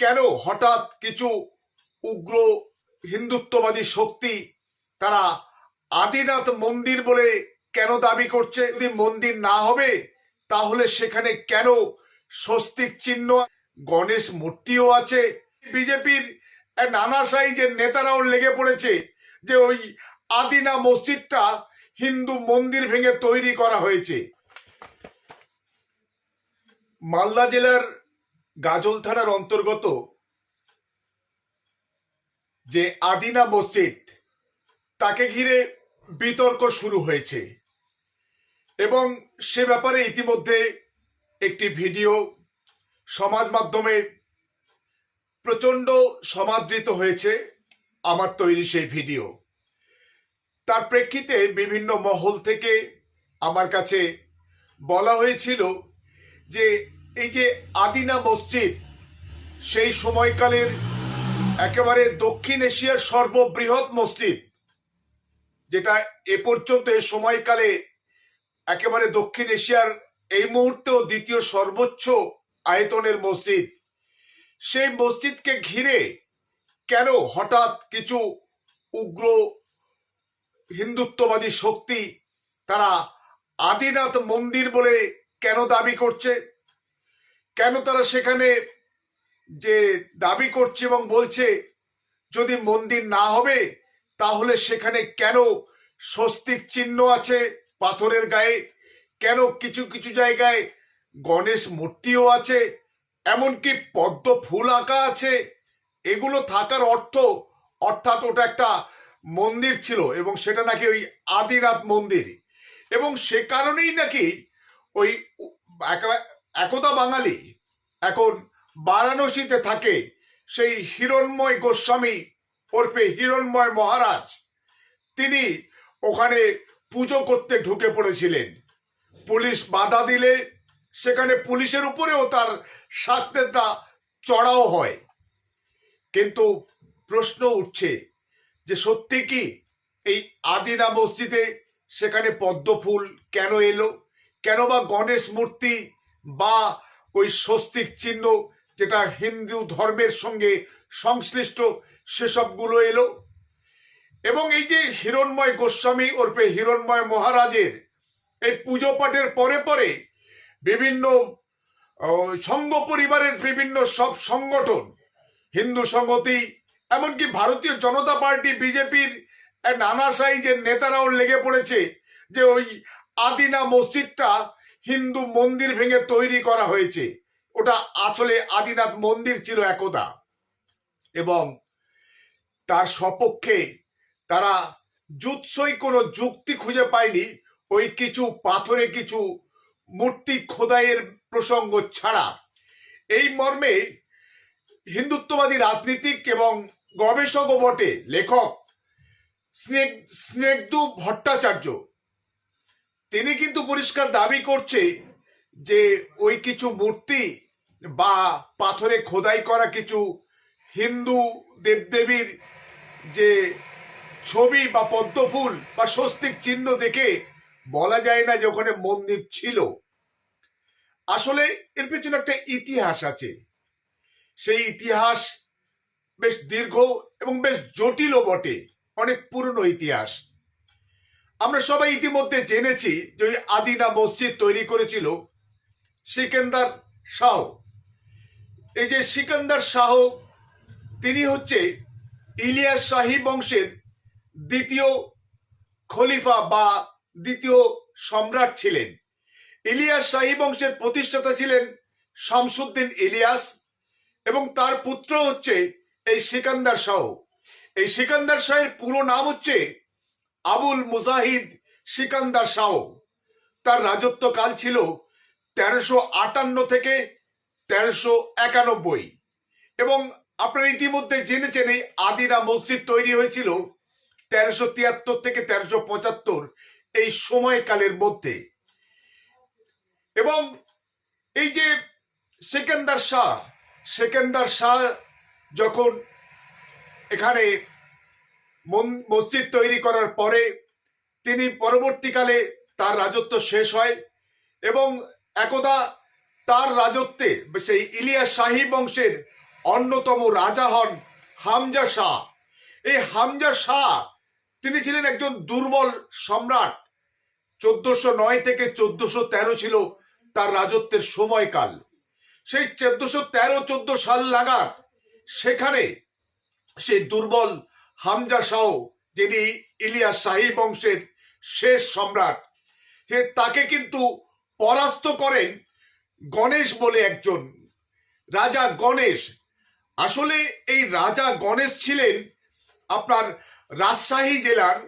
কেন হঠাৎ কিছু উগ্র হিন্দুত্ববাদী শক্তি তারা আদিনাথ মন্দির বলে কেন দাবি করছে? যদি মন্দির না হবে, তাহলে সেখানে কেন স্বস্তিক চিহ্ন? গণেশ মূর্তিও আছে। বিজেপির নানা সাইজের নেতারাও লেগে পড়েছে যে ওই আদিনা মসজিদটা হিন্দু মন্দির ভেঙে তৈরি করা হয়েছে। মালদা জেলার গাজল থানার অন্তর্গত যে আদিনা মসজিদ, তাকে ঘিরে বিতর্ক শুরু হয়েছে। এবং সে ব্যাপারে ইতিমধ্যে একটি ভিডিও সমাজ মাধ্যমে প্রচণ্ড সমাদৃত হয়েছে আমার তৈরি সেই ভিডিও। তার প্রেক্ষিতে বিভিন্ন মহল থেকে আমার কাছে বলা হয়েছিল যে এই যে আদিনা মসজিদ, সেই সময়কালের একেবারে দক্ষিণ এশিয়ার সর্ববৃহৎ মসজিদ, যেটা এ পর্যন্ত এ সময়কালে একেবারে দক্ষিণ এশিয়ার এই মুহূর্তেও দ্বিতীয় সর্বোচ্চ আয়তনের মসজিদ। সেই মসজিদকে ঘিরে কেন হঠাৎ কিছু উগ্র হিন্দুত্ববাদী শক্তি তারা আদিনাথ মন্দির বলে কেন দাবি করছে? কেন তারা সেখানে যে দাবি করছে এবং বলছে, যদি মন্দির না হবে, তাহলে সেখানে কেন স্বস্তিক চিহ্ন আছে পাথরের গায়ে? কেন কিছু কিছু জায়গায় গণেশ মূর্তিও আছে, এমনকি পদ্ম ফুল আঁকা আছে? এগুলো থাকার অর্থ অর্থাৎ ওটা একটা মন্দির ছিল এবং সেটা নাকি ওই আদিনাথ মন্দির। এবং সে কারণেই নাকি ওই উ- একা- একদা বাঙালি, এখন বারাণসীতে থাকে সেই হিরণময় গোস্বামী ওরফে হিরণময় মহারাজ। তিনি ওখানে পুজো করতে ঢুকে পড়েছিলেন। পুলিশ বাধা দিলে সেখানে পুলিশের উপরেও তার সাথেটা চড়াও হয়। কিন্তু প্রশ্ন উঠছে যে সত্যি কি এই আদিনা মসজিদে সেখানে পদ্মফুল কেন এলো? কেন বা গণেশ মূর্তি বা ওই স্বস্তিক চিহ্ন যেটা হিন্দু ধর্মের সঙ্গে সংশ্লিষ্ট সেসবগুলো এলো। এবং এই যে হিরণময় গোস্বামী ওরফে হিরণময় মহারাজের এই পুজো পাঠের পরে পরে বিভিন্ন সংঘ পরিবারের বিভিন্ন সব সংগঠন, হিন্দু সংহতি, এমনকি ভারতীয় জনতা পার্টি, বিজেপির নানা সাইজের নেতারাও লেগে পড়েছে যে ওই আদিনা মসজিদটা হিন্দু মন্দির ভেঙে তৈরি করা হয়েছে। ওটা আসলে আদিনাথ মন্দির ছিল একদা। এবং তার সপক্ষে তারা জুৎসই কোনো যুক্তি খুঁজে পায়নি, ওই কিছু পাথরে কিছু মূর্তি খোদাইয়ের প্রসঙ্গ ছাড়া। এই মর্মে হিন্দুত্ববাদী রাজনীতিক এবং গবেষকও বটে লেখক স্নেক স্নেকদু ভট্টাচার্য তিনি কিন্তু পরিষ্কার দাবি করছে যে ওই কিছু মূর্তি বা পাথরে খোদাই করা কিছু হিন্দু দেবদেবীর যে ছবি বা পদ্মফুল বা স্বস্তিক চিহ্ন দেখে বলা যায় না যে ওখানে মন্দির ছিল। আসলে এর পেছনে একটা ইতিহাস আছে। সেই ইতিহাস বেশ দীর্ঘ এবং বেশ জটিলও বটে, অনেক পুরনো ইতিহাস। আমরা সবাই ইতিমধ্যে জেনেছি যে ওই আদিনা মসজিদ তৈরি করেছিল সিকেন্দার শাহ। এই যে সিকান্দার শাহ, তিনি হচ্ছে ইলিয়াস শাহী বংশের দ্বিতীয় খলিফা বা দ্বিতীয় সম্রাট ছিলেন। ইলিয়াস শাহী বংশের প্রতিষ্ঠাতা ছিলেন শামসুদ্দিন ইলিয়াস এবং তার পুত্র হচ্ছে এই সিকান্দার শাহ। এই সিকান্দার শাহের পুরো নাম হচ্ছে আবুল মুজাহিদ সিকান্দার শাহ। তার রাজত্বকাল ছিল তেরোশো আটান্ন থেকে তেরোশো একানব্বই। এবং আপনারা ইতিমধ্যে জেনেছেন এই আদিরা মসজিদ তৈরি হয়েছিল তেরোশো তিয়াত্তর থেকে তেরোশো পঁচাত্তর এই সময়কালের মধ্যে। এবং এই যে সেকেন্দার শাহ সেকেন্দার শাহ যখন এখানে মসজিদ তৈরি করার পরে তিনি পরবর্তীকালে তার রাজত্ব শেষ হয় এবং একদা তার রাজত্বে সেই ইলিয়াস শাহী বংশের অন্যতম রাজা হন হামজা শাহ। এই হামজা শাহ তিনি ছিলেন একজন দুর্বল সম্রাট। চোদ্দশো নয় থেকে চোদ্দশো তেরো ছিল তার রাজত্বের সময়কাল। সেই চোদ্দশো তেরো চোদ্দ সাল নাগাদ সেখানে সেই দুর্বল হামজা শাহ, যিনি ইলিয়াস শাহী বংশের শেষ সম্রাট, হে তাকে কিন্তু পরাস্ত করেন গণেশ বলে একজন। রাজা গণেশ, আসলে এই রাজা গণেশ ছিলেন আপনার রাজশাহী জেলার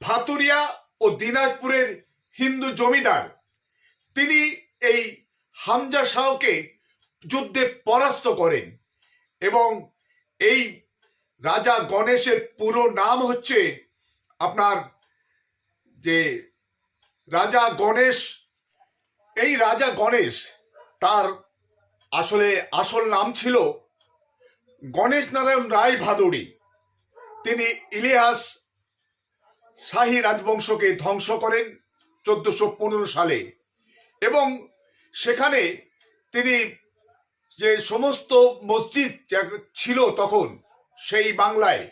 ভাতুরিয়া ও দিনাজপুরের হিন্দু জমিদার। তিনি এই হামজা শাহকে যুদ্ধে পরাস্ত করেন এবং এই রাজা গণেশের পুরো নাম হচ্ছে আপনার যে রাজা গণেশ, এই রাজা গণেশ, তার আসলে আসল নাম ছিল গণেশ নারায়ণ রায় ভাদুড়ি। তিনি ইলিয়াস শাহী রাজবংশকে ধ্বংস করেন চোদ্দশো পনেরো সালে এবং সেখানে তিনি যে সমস্ত মসজিদ ছিল তখন সেই বাংলায়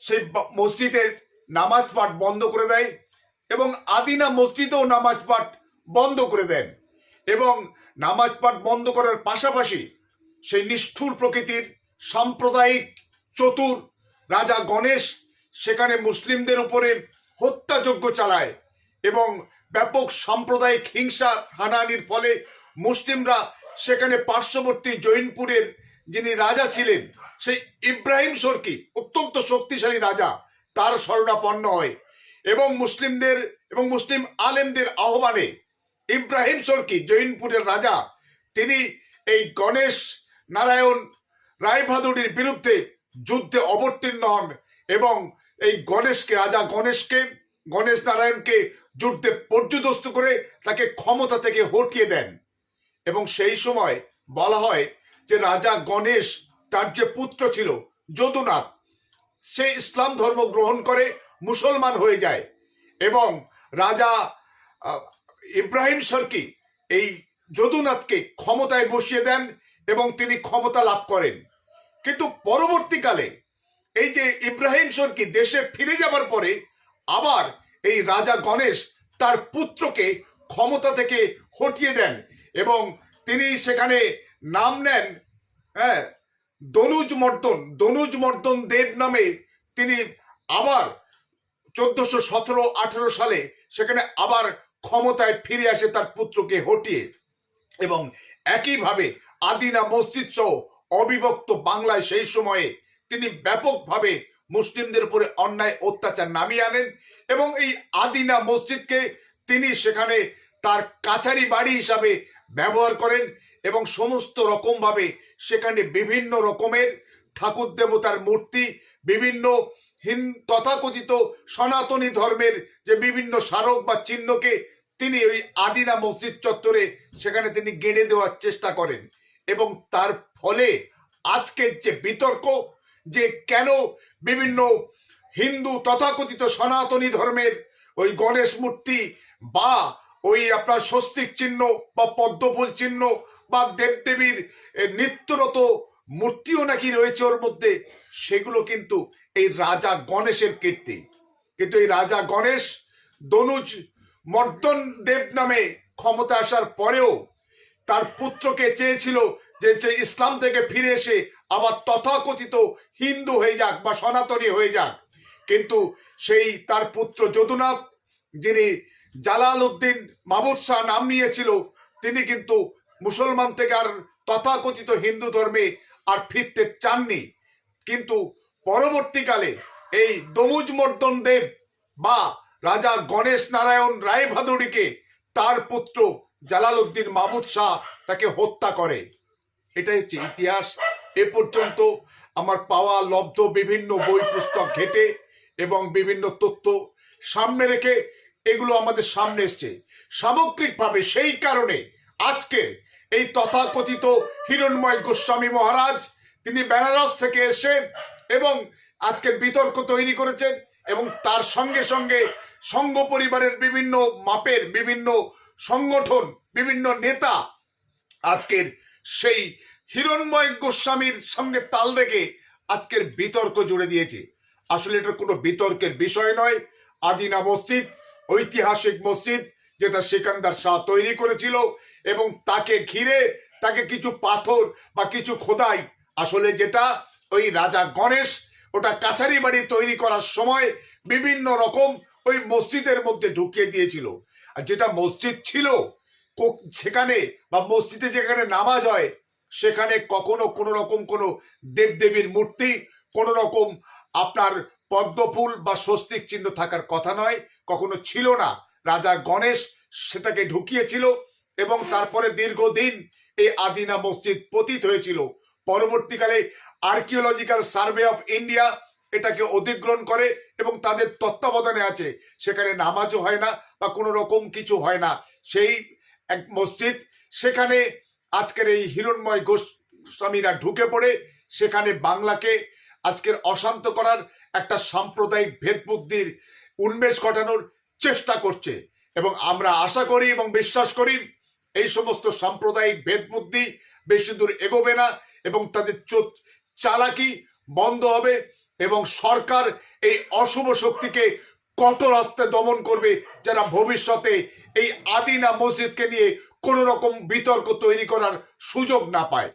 সেই মসজিদের নামাজ পাঠ বন্ধ করে দেয় এবং আদিনা মসজিদেও নামাজ পাঠ বন্ধ করে দেন। এবং নামাজ পাঠ বন্ধ করার পাশাপাশি সেই নিষ্ঠুর প্রকৃতির সাম্প্রদায়িক চতুর রাজা গণেশ সেখানে মুসলিমদের উপরে হত্যাযজ্ঞ চালায় এবং ব্যাপক সাম্প্রদায়িক হিংসা হানাহানির ফলে মুসলিমরা সেখানে পার্শ্ববর্তী জৈনপুরের যিনি রাজা ছিলেন সেই ইব্রাহিম সরকি, অত্যন্ত শক্তিশালী রাজা, তার শরণাপন্ন হয়। এবং মুসলিমদের এবং মুসলিম আলেমদের আহ্বানে ইব্রাহিম সরকি, জৈনপুরের রাজা, তিনি এই গণেশ নারায়ণ রায়ভাদুড়ির বিরুদ্ধে যুদ্ধে অবতীর্ণ হন এবং এই গণেশকে, রাজা গণেশকে, গণেশ নারায়ণকে যুদ্ধে পর্যদস্ত করে তাকে ক্ষমতা থেকে হটিয়ে দেন। এবং সেই সময় বলা হয় যে রাজা গণেশ তার যে পুত্র ছিল, যদুনাথ, সে ইসলাম ধর্ম গ্রহণ করে মুসলমান হয়ে যায় এবং রাজা ইব্রাহিম সরকি এই যদুনাথকে ক্ষমতায় বসিয়ে দেন এবং তিনি ক্ষমতা লাভ করেন। কিন্তু পরবর্তীকালে এই যে ইব্রাহিম সরকি দেশে ফিরে যাবার পরে আবার এই রাজা গণেশ তার পুত্রকে ক্ষমতা থেকে হটিয়ে দেন এবং তিনি সেখানে নাম নেন হ্যাঁ দনুজ মর্দন দনুজ মর্দন দেব নামে তিনি আবার চোদ্দশো সতেরো, আঠেরো সালে সেখানে আবার ক্ষমতায় ফিরে আসে তার পুত্রকে হটিয়ে। এবং একইভাবে আদিনা মসজিদ সহ অবিভক্ত বাংলায় সেই সময়ে তিনি ব্যাপকভাবে মুসলিমদের উপরে অন্যায়, অত্যাচার নামিয়ে আনেন এবং এই আদিনা মসজিদকে তিনি সেখানে তার কাছারি বাড়ি হিসাবে ব্যবহার করেন এবং সমস্ত রকমভাবে সেখানে বিভিন্ন রকমের ঠাকুর দেবতার মূর্তি, বিভিন্ন হিন, তথাকথিত সনাতনী ধর্মের যে বিভিন্ন স্মারক বা চিহ্নকে তিনি ওই আদিনা মসজিদ চত্বরে সেখানে তিনি গেড়ে দেওয়ার চেষ্টা করেন। এবং তার ফলে আজকের যে বিতর্ক, যে কেন বিভিন্ন হিন্দু তথাকথিত সনাতনী ধর্মের ওই গণেশ মূর্তি বা ওই আপনার স্বস্তিক চিহ্ন বা পদ্মফুল চিহ্ন বা দেবদেবীর নিত্যরত মূর্তিও নাকি রয়েছে ওর মধ্যে, সেগুলো কিন্তু এই রাজা গণেশের কীর্তি। কিন্তু এই রাজা গণেশ দনুজ মর্দন দেব নামে ক্ষমতা আসার পরেও তার পুত্রকে চেয়েছিল যে সে ইসলাম থেকে ফিরে এসে আবার তথাকথিত হিন্দু হয়ে যাক বা সনাতনী হয়ে যাক। কিন্তু সেই তার পুত্র যদুনাথ, যিনি জালাল উদ্দিন মাহমুদ শাহ নাম নিয়েছিল, তিনি কিন্তু মুসলমান থেকে আর তথাকথিত হিন্দু ধর্মে আর ফিরতে চাননি। কিন্তু পরবর্তীকালে এই দমুজ মর্দন দেব বা রাজা গণেশ নারায়ণ রায় ভাদুড়িকে তার পুত্র জালালউদ্দিন মাহমুদ শাহ তাকে হত্যা করে। এটাই হচ্ছে ইতিহাস। এ পর্যন্ত আমার পাওয়া লব্ধ বিভিন্ন বই, পুস্তক ঘেটে এবং বিভিন্ন তথ্য সামনে রেখে এগুলো আমাদের সামনে এসছে। সামগ্রিকভাবে সেই কারণে আজকে এই তথাকথিত হিরণময় গোস্বামী মহারাজ, তিনি বেনারস থেকে এসে এবং আজকের বিতর্ক তৈরি করেছেন এবং তার সঙ্গে সঙ্গে সংঘ পরিবারের বিভিন্ন মাপের, বিভিন্ন সংগঠন, বিভিন্ন নেতা আজকের সেই হিরণময় গোস্বামীর সঙ্গে তাল রেখে আজকের বিতর্ক জুড়ে দিয়েছে। আসলে এটা কোনো বিতর্কের বিষয় নয়। আদিনা মসজিদ, ঐতিহাসিক মসজিদ, যেটা সিকান্দার শাহ তৈরি করেছিল। এবং তাকে ঘিরে তাকে কিছু পাথর বা কিছু খোদাই। আসলে যেটা ওই রাজা গণেশ, ওটা কাছারি বাড়ি তৈরি করার সময় বিভিন্ন রকম ওই মসজিদের মধ্যে ঢুকিয়ে দিয়েছিল। আর যেটা মসজিদ ছিল সেখানে বা মসজিদে যেখানে নামাজ হয়, সেখানে কখনো কোনো রকম কোনো দেবদেবীর মূর্তি, কোনো রকম আপনার পদ্মফুল বা স্বস্তিক চিহ্ন থাকার কথা নয়, কখনো ছিল না। রাজা গণেশ সেটাকে ঢুকিয়েছিল এবং তারপরে দীর্ঘদিন এই আদিনা মসজিদ পতিত হয়েছিল। পরবর্তীকালে আর্কিওলজিক্যাল সার্ভে অফ ইন্ডিয়া এটাকে অধিগ্রহণ করে এবং তাদের তত্ত্বাবধানে আছে। সেখানে নামাজও হয় না বা কোনো রকম কিছু হয় না। সেই এক মসজিদ, সেখানে আজকের এই হিরণময় গোস্বামীরা ঢুকে পড়ে, সেখানে বাংলাকে আজকের অশান্ত করার একটা সাম্প্রদায়িক ভেদ বুদ্ধির উন্মেষ ঘটানোর চেষ্টা করছে। এবং আমরা আশা করি এবং বিশ্বাস করি এই সমস্ত সাম্প্রদায়িক ভেদ বুদ্ধি বেশি দূর এগোবে না এবং তাদের চালাকি বন্ধ হবে এবং সরকার এই অশুভ শক্তিকে কঠোর হস্তে দমন করবে যারা ভবিষ্যতে এই আদিনা মসজিদকে নিয়ে কোনো রকম বিতর্ক তৈরি করার সুযোগ না পায়।